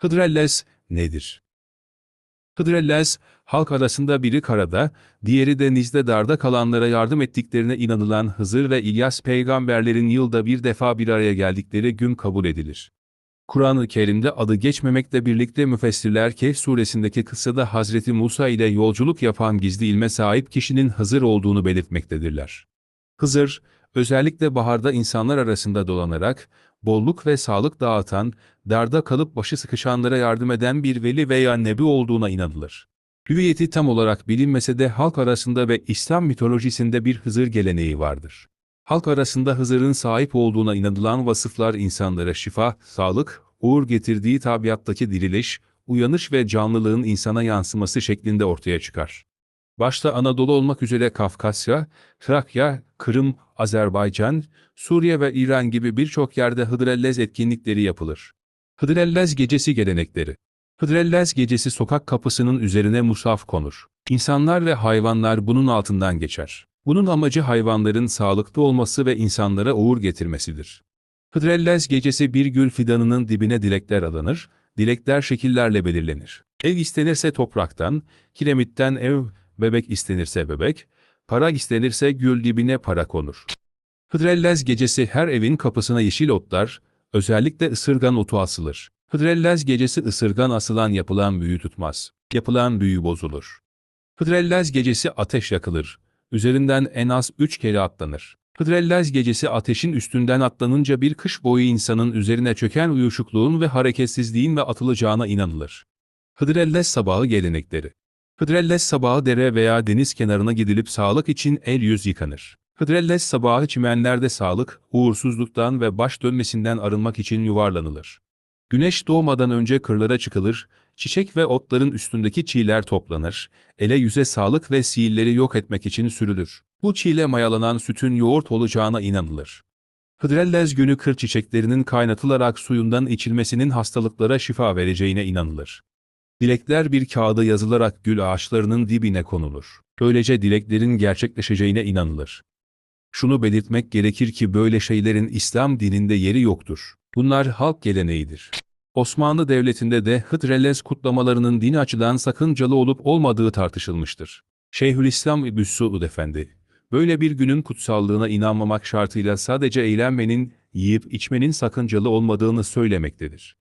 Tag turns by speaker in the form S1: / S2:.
S1: Hıdrellez nedir? Hıdrellez, halk arasında biri karada, diğeri denizde darda kalanlara yardım ettiklerine inanılan Hızır ve İlyas peygamberlerin yılda bir defa bir araya geldikleri gün kabul edilir. Kur'an-ı Kerim'de adı geçmemekle birlikte müfessirler Kehf suresindeki kıssada Hazreti Musa ile yolculuk yapan gizli ilme sahip kişinin Hızır olduğunu belirtmektedirler. Hızır, özellikle baharda insanlar arasında dolanarak, bolluk ve sağlık dağıtan, darda kalıp başı sıkışanlara yardım eden bir veli veya nebi olduğuna inanılır. Hüviyeti tam olarak bilinmese de halk arasında ve İslam mitolojisinde bir Hızır geleneği vardır. Halk arasında Hızır'ın sahip olduğuna inanılan vasıflar insanlara şifa, sağlık, uğur getirdiği tabiattaki diriliş, uyanış ve canlılığın insana yansıması şeklinde ortaya çıkar. Başta Anadolu olmak üzere Kafkasya, Trakya, Kırım, Azerbaycan, Suriye ve İran gibi birçok yerde Hıdrellez etkinlikleri yapılır. Hıdrellez Gecesi gelenekleri Hıdrellez Gecesi sokak kapısının üzerine musaf konur. İnsanlar ve hayvanlar bunun altından geçer. Bunun amacı hayvanların sağlıklı olması ve insanlara uğur getirmesidir. Hıdrellez Gecesi bir gül fidanının dibine dilekler alınır, dilekler şekillerle belirlenir. Ev istenirse topraktan, kiremitten ev, bebek istenirse bebek, para istenirse gül dibine para konur. Hıdrellez gecesi her evin kapısına yeşil otlar, özellikle ısırgan otu asılır. Hıdrellez gecesi ısırgan asılan yapılan büyü tutmaz. Yapılan büyü bozulur. Hıdrellez gecesi ateş yakılır. Üzerinden en az üç kere atlanır. Hıdrellez gecesi ateşin üstünden atlanınca bir kış boyu insanın üzerine çöken uyuşukluğun ve hareketsizliğin ve atılacağına inanılır. Hıdrellez sabahı gelenekleri Hıdrellez sabahı dere veya deniz kenarına gidilip sağlık için el yüz yıkanır. Hıdrellez sabahı çimenlerde sağlık, uğursuzluktan ve baş dönmesinden arınmak için yuvarlanılır. Güneş doğmadan önce kırlara çıkılır, çiçek ve otların üstündeki çiğler toplanır, ele yüze sağlık ve sihirleri yok etmek için sürülür. Bu çiğle mayalanan sütün yoğurt olacağına inanılır. Hıdrellez günü kır çiçeklerinin kaynatılarak suyundan içilmesinin hastalıklara şifa vereceğine inanılır. Dilekler bir kağıda yazılarak gül ağaçlarının dibine konulur. Böylece dileklerin gerçekleşeceğine inanılır. Şunu belirtmek gerekir ki böyle şeylerin İslam dininde yeri yoktur. Bunlar halk geleneğidir. Osmanlı Devleti'nde de Hıdrellez kutlamalarının dini açıdan sakıncalı olup olmadığı tartışılmıştır. Şeyhülislam İbn Suud Efendi, böyle bir günün kutsallığına inanmamak şartıyla sadece eğlenmenin, yiyip içmenin sakıncalı olmadığını söylemektedir.